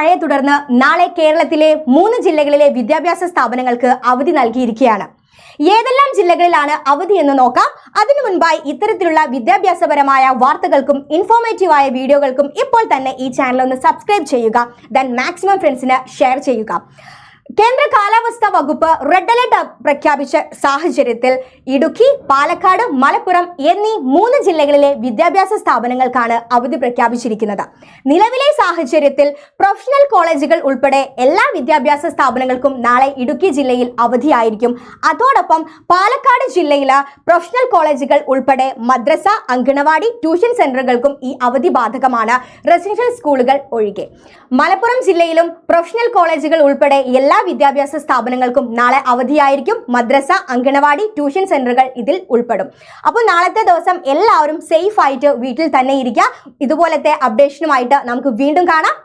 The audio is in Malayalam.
മഴയെ തുടർന്ന് നാളെ കേരളത്തിലെ മൂന്ന് ജില്ലകളിലെ വിദ്യാഭ്യാസ സ്ഥാപനങ്ങൾക്ക് അവധി നൽകിയിരിക്കുകയാണ്. ഏതെല്ലാം ജില്ലകളിലാണ് അവധി എന്ന് നോക്കാം. അതിനു മുൻപായി ഇത്തരത്തിലുള്ള വിദ്യാഭ്യാസപരമായ വാർത്തകൾക്കും ഇൻഫോർമേറ്റീവായ വീഡിയോകൾക്കും ഇപ്പോൾ തന്നെ ഈ ചാനൽ ഒന്ന് സബ്സ്ക്രൈബ് ചെയ്യുക. ദെൻ മാക്സിമം ഫ്രണ്ട്സിന് ഷെയർ ചെയ്യുക. കേന്ദ്ര കാലാവസ്ഥാ വകുപ്പ് റെഡ് അലർട്ട് പ്രഖ്യാപിച്ച സാഹചര്യത്തിൽ ഇടുക്കി പാലക്കാട് മലപ്പുറം എന്നീ മൂന്ന് ജില്ലകളിലെ വിദ്യാഭ്യാസ സ്ഥാപനങ്ങൾക്കാണ് അവധി പ്രഖ്യാപിച്ചിരിക്കുന്നത്. നിലവിലെ സാഹചര്യത്തിൽ പ്രൊഫഷണൽ കോളേജുകൾ ഉൾപ്പെടെ എല്ലാ വിദ്യാഭ്യാസ സ്ഥാപനങ്ങൾക്കും നാളെ ഇടുക്കി ജില്ലയിൽ അവധിയായിരിക്കും. അതോടൊപ്പം പാലക്കാട് ജില്ലയിലെ പ്രൊഫഷണൽ കോളേജുകൾ ഉൾപ്പെടെ മദ്രസ അങ്കണവാടി ട്യൂഷൻ സെന്ററുകൾക്കും ഈ അവധി ബാധകമാണ്. റെസിഡൻഷ്യൽ സ്കൂളുകൾ ഒഴികെ. മലപ്പുറം ജില്ലയിലും പ്രൊഫഷണൽ കോളേജുകൾ ഉൾപ്പെടെ എല്ലാ വിദ്യാഭ്യാസ സ്ഥാപനങ്ങൾക്കും നാളെ അവധിയായിരിക്കും. മദ്രസ അങ്കണവാടി ട്യൂഷൻ സെന്ററുകൾ ഇതിൽ ഉൾപ്പെടും. അപ്പോൾ നാളത്തെ ദിവസം എല്ലാവരും സേഫ് ആയിട്ട് വീട്ടിൽ തന്നെ ഇരിക്കുക. ഇതുപോലത്തെ അപ്ഡേഷനുമായിട്ട് നമുക്ക് വീണ്ടും കാണാം.